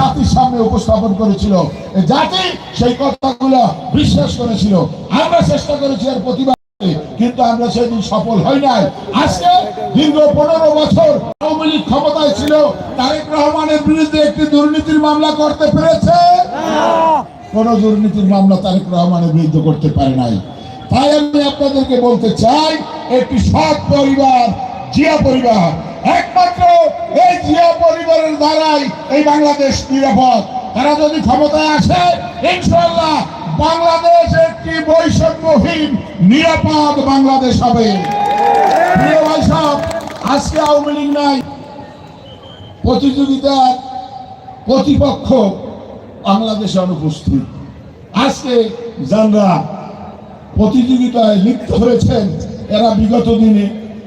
জাতির সামনে উপস্থাপন করেছিল। জাতি সেই কথাগুলো বিশ্বাস করেছিল। আমরা চেষ্টা করেছি এর প্রতিবাদ, কিন্তু আমরা সেদিন সফল হই নাই। আজকে দীর্ঘ পনেরো বছর আওয়ামী লীগ ক্ষমতায় ছিল, তারেক রহমানের বিরুদ্ধে একটি দুর্নীতির মামলা করতে পেরেছে? কোন দুর্নীতির মামলা তারেক রহমানের বিরুদ্ধে করতে পারে নাই। তাই আমি আপনাদেরকে বলতে চাই, একটি সৎ পরিবার, জিয়া পরিবার একমাত্র এই জিয়া পরিবারের দ্বারাই এই বাংলাদেশ নিরাপদ। তারা যদি ক্ষমতায় আসে ইনশাল্লাহ বাংলাদেশ একটি বৈষম্যহীন, নিরাপদ বাংলাদেশ হবে। প্রিয় ভাই আজকে আওয়ামী লীগ নাই। প্রতিযোগিতার প্রতিপক্ষ বাংলাদেশে অনুপস্থিত। আজকে যারা প্রতিযোগিতায় লিপ্ত হয়েছেন, এরা বিগত দিনে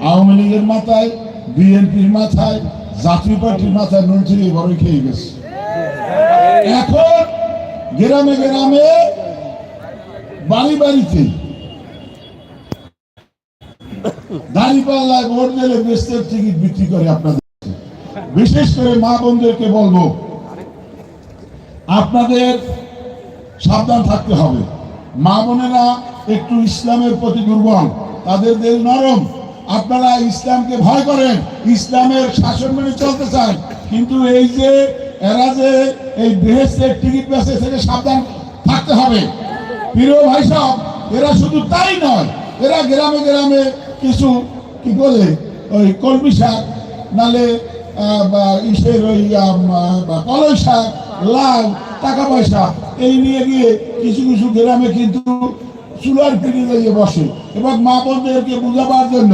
আওয়ামী লীগের মাথায় বিএনপির মাথায়, জাতীয় পার্টির মাথায় নজরিয়ে বড় খেয়ে গেছে। এখন গ্রামে গ্রামে বাড়ি বাড়িতে দাঁড়িপাল্লায় ভোট দিলে বেস্টের টিকিট বিক্রি করে আপনাদের। বিশেষ করে মা বোনদেরকে বলব, আপনাদের সাবধান থাকতে হবে। মা বোনেরা একটু ইসলামের প্রতি দুর্বল, তাদের দেহ নরম। আপনারা ইসলামকে ভয় করেন, ইসলামের শাসন মেনে চলতে চান। কিন্তু এই যে এরা যে এই বেহেস্তের টিকিট বেসে থেকে সাবধান থাকতে হবে। প্রিয় ভাই সব এরা শুধু তাই নয়, এরা গ্রামে গ্রামে কিছু, কি বলে, ওই কলমি শাক, নালে ইসের ওই কলই শাক লাল টাকা পয়সা, এই নিয়ে গিয়ে কিছু কিছু গ্রামে কিন্তু চুলার পিড়ি দিয়ে বসে এবং মা বোনদেরকে বুঝাবার জন্য,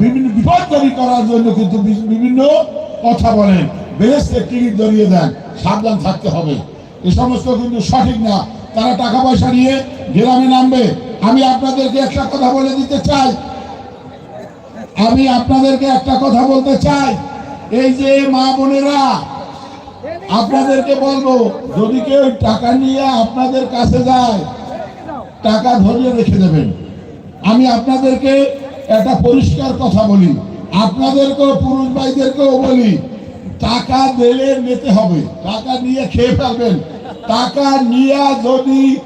বিভিন্ন বিপদকারী করার জন্য কিন্তু বিভিন্ন কথা বলেন। বেহেস্তের টিকিট ধরিয়ে দেন, সাবধান থাকতে হবে। এ সমস্ত কিন্তু সঠিক না। তারা টাকা পয়সা নিয়ে গ্রামে নামবে। আমি আপনাদেরকে একটা কথা বলে দিতে চাই। আমি আপনাদেরকে একটা কথা বলতে চাই। এই যে মা বোনেরা, আপনাদেরকে বলব, যদি কেউ টাকা নিয়ে আপনাদের কাছে যায় টাকা ধরিয়ে রেখে দেবেন। আমি আপনাদেরকে একটা পরিষ্কার কথা বলি। আপনাদেরকেও, পুরুষ ভাইদেরকেও বলি, টাকা দিলে নিতে হবে। টাকা নিয়ে খেয়ে ফেলবেন। টাকা নিয়ে যদি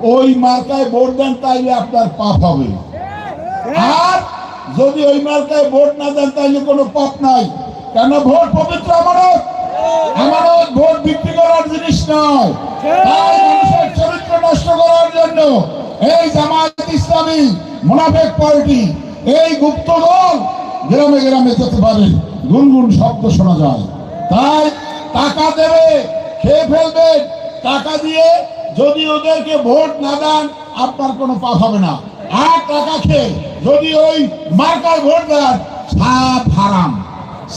ওই মার্কায় ভোট দেন, তাইলে আপনার পাপ হবে। আর যদি ওই মার্কায় ভোট না দেন তাহলে কোনো পাপ নাই। কেন? ভোট পবিত্র আমানত। আমানত ভোট বিক্রি করার জিনিস নয়। চরিত্র নষ্ট করার জন্য এই জামায়াত ইসলামী মুনাফেক পার্টি, এই গুপ্ত দল গ্রামে গ্রামে যেতে পারে। গুনগুন শব্দ শোনা যায়। তাই টাকা দেবে, খেয়ে ফেলবেন টাকা দিয়ে যদি ওদেরকে ভোট না দেন, আপনার কোনো পাপ হবে না। আর টাকা খেয়ে যদি ওই মার্কায় ভোট দেন সাপ হারাম।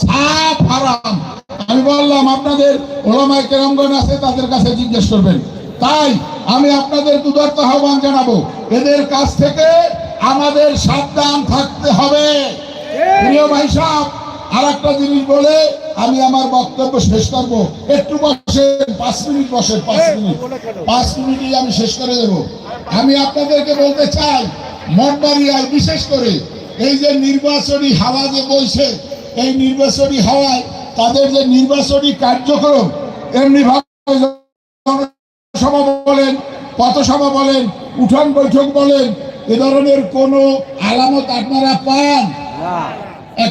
সাপ হারাম। আমি বললাম আপনাদের ওলামায় কেরমগণ আছে তাদের কাছে জিজ্ঞেস করবেন। তাই আমি আপনাদের দুদার্ত আহ্বান জানাব এদের কাছ থেকে আমাদের সাবধান থাকতে হবে। প্রিয় ভাই সাহেব আর একটা জিনিস বলে আমি আমার বক্তব্য শেষ করব। একটু বসে পাঁচ মিনিট বসে পাঁচ মিনিট। পাঁচ মিনিটই আমি শেষ করে দেব। আমি আপনাদেরকে বলতে চাই মঠবাড়িয়ায় বিশেষ করে এই যে নির্বাচনী হাওয়া যে বইছে এই নির্বাচনী হওয়ায় তাদের যে নির্বাচনী কার্যক্রম এমনি সভা বলেন পথসভা বলেন উঠান বৈঠক বলেন এ ধরনের কোনো আলামত আপনারা পান?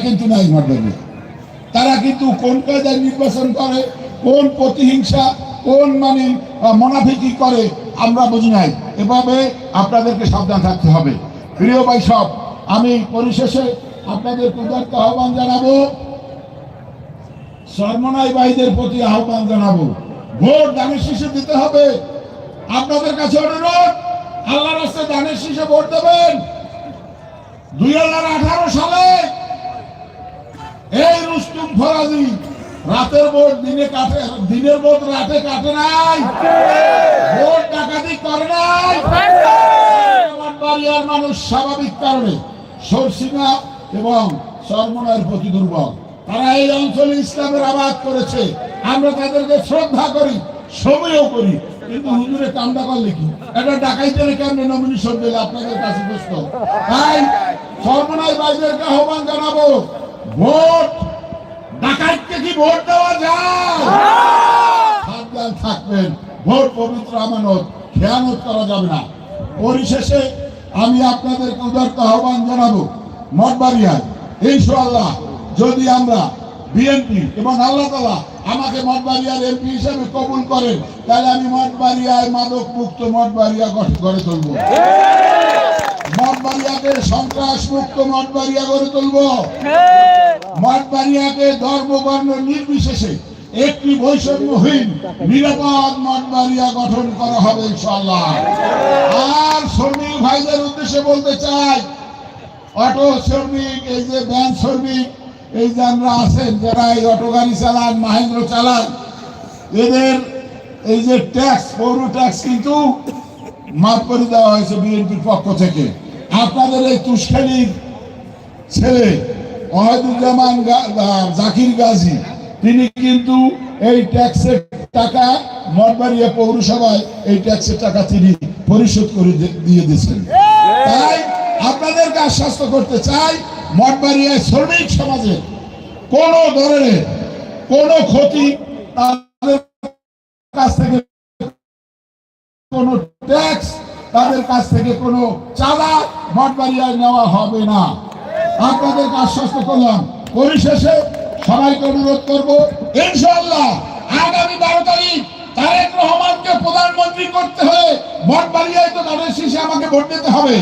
কিন্তু নাই ঘটবে তারা কিন্তু কোন কায়দায় নির্বাচন করে কোন প্রতিহিংসা কোন মানে মোনাফিকি করে আমরা বুঝি নাই। এভাবে আপনাদেরকে সাবধান থাকতে হবে। প্রিয় ভাই সব আমি পরিশেষে আপনাদের পূজার্থ আহ্বান জানাব। সর্বনাই ভাইদের প্রতি আহ্বান জানাব। ভোট দানের শীষে দিতে হবে। আপনাদের কাছে অনুরোধ আল্লাহ রাস্তায় দানের শীষে ভোট দেবেন। দুই হাজার আঠারো সালে এই রুস্তুম ফরাজি রাতের ভোট দিনে কাটে দিনের ভোট রাতে কাটে নাই। ভোট ডাকাতি করে নাই। আমার বাড়িয়ার মানুষ স্বাভাবিক কারণে সরসিনা এবং সর্বনয়ের প্রতি দুর্বল। তারা এই অঞ্চলে ইসলামের আবাদ করেছে। আমরা তাদেরকে শ্রদ্ধা করি, সময়ও করি, কিন্তু হুজুরে কামটা করলে কি? এটা ডাকাইতে কেমন নমিনেশন দিলে? আপনাদের কাছে প্রশ্ন। তাই সর্বনয় ভাইদেরকে আহ্বান জানাব। ভোট ডাকাইতকে কি ভোট দেওয়া যায়? থাকবেন। ভোট পবিত্র আমানত, খেয়ানত করা যাবে না। পরিশেষে আমি আপনাদেরকে উদার্ত আহ্বান জানাব। মঠবাড়িয়ায় ইনশাআল্লাহ যদি আমরা বিএনপি এবং আল্লাহ তালা আমাকে মঠবাড়িয়ার এমপি হিসেবে কবুল করেন, তাহলে আমি মঠবাড়িয়ায় মাদক মুক্ত মঠবাড়িয়া করে তুলবো। মঠবাড়িয়াকে সন্ত্রাস মুক্ত মঠবাড়িয়া গড়ে তুলবো। মঠবাড়িয়াকে ধর্ম বর্ণ নির্বিশেষে একটি বৈষম্যহীন, নিরাপদ মঠবাড়িয়া গঠন করা হবে ইনশাল্লাহ আর শ্রমিক ভাইদের উদ্দেশ্যে বলতে চাই অটো শ্রমিক, এই যে ব্যাংক শ্রমিক, এই যে আমরা আছেন যারা এই অটো গাড়ি চালান, মাহেন্দ্র চালান, এদের এই যে ট্যাক্স, পৌর ট্যাক্স কিন্তু মাফ করে দেওয়া হয়েছে বিএনপির পক্ষ থেকে। আপনাদের এই তুষ্খালির ছেলে ওয়াহিদুজ্জামান জাকির গাজী, তিনি কিন্তু এই ট্যাক্সের টাকা মঠবাড়িয়া পৌরসভায় এই ট্যাক্সের টাকা তিনি পরিশোধ করে দিয়ে দিয়েছেন। তাই আপনাদেরকে আশ্বস্ত করতে চাই, মঠবাড়িয়া শ্রমিক সমাজে কোন ধরনের কোন ক্ষতি তাদের কাছ থেকে, কোনো ট্যাক্স তাদের কাছ থেকে কোনো চাঁদা মঠবাড়িয়ায় নেওয়া হবে না। আপনাদেরকে আশ্বস্ত করলাম। পরিশেষে সবাইকে অনুরোধ করব, ইনশাআল্লাহ আগামী বারো তারিখ তারেক রহমানকে প্রধানমন্ত্রী করতে হলে বাড়িয়ে তো তাদের শীর্ষে আমাকে ভোট দিতে হবে।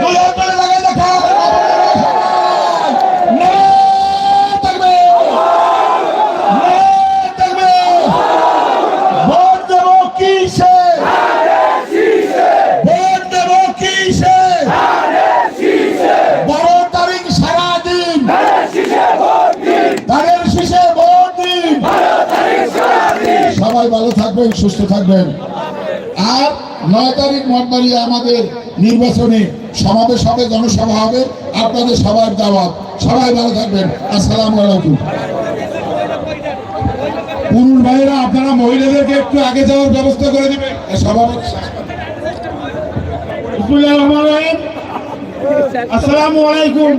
দুই হাজার লাগাই দেখা হবে নবমের সবাই। নারায়ণ থাকবে। নারায়ণ থাকবে। ভোট দেব কিসে ভোট দেব কিসে বারো তারিখ সারাদিন তাদের শীষে ভোট দিন সবাই ভালো থাকবেন, সুস্থ থাকবেন। আর নয় তারিখ মঠবাড়িয়া আমাদের নির্বাচনী সমাবেশ হবে, জনসভা হবে, আপনাদের সবার দাওয়াত। সবাই ভালো থাকবেন। আসসালামু আলাইকুম। পুরুষ ভাইরা আপনারা মহিলাদেরকে একটু আগে যাওয়ার ব্যবস্থা করে দিবেন। আসসালামু আলাইকুম।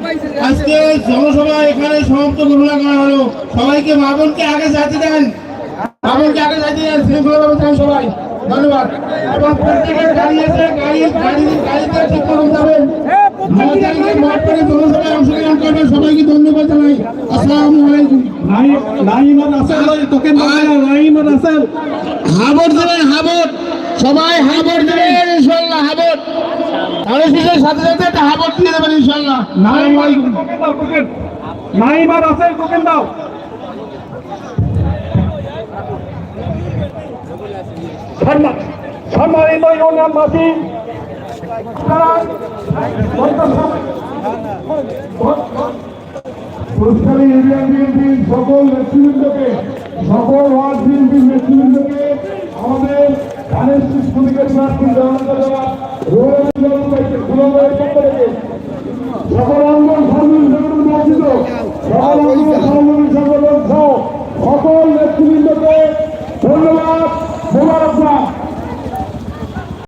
আজকে জনসভা এখানে সমাপ্ত ঘোষণা করা হলো। সবাইকে মা বোনকে আগে যাতে দেন। বোনকে আগে দেন শৃঙ্খলাভাবে যান সবাই ধন্যবাদ এবং প্রত্যেকের গাড়ি আছে গাড়ি গাড়ি গাড়িতে ঠিক যাবেন করে করবেন সবাইকে ধন্যবাদ জানাই আসসালামু আলাইকুম হাবর দেবেন হাবর সবাই হাবর দেবেন ইনশাল্লাহ হাবর তাহলে শিশুর সাথে সাথে একটা হাবর দিয়ে দেবেন ইনশাল্লাহ নাইমান রাসেল দাও সম্মানিত ইউনিয়নবাসী পুরস্কারী ইউনিয়ন বিএনপির সকল নেতৃবৃন্দকে সকল ওয়ার্ড বিএনপির নেতৃবৃন্দকে আমাদের ধানের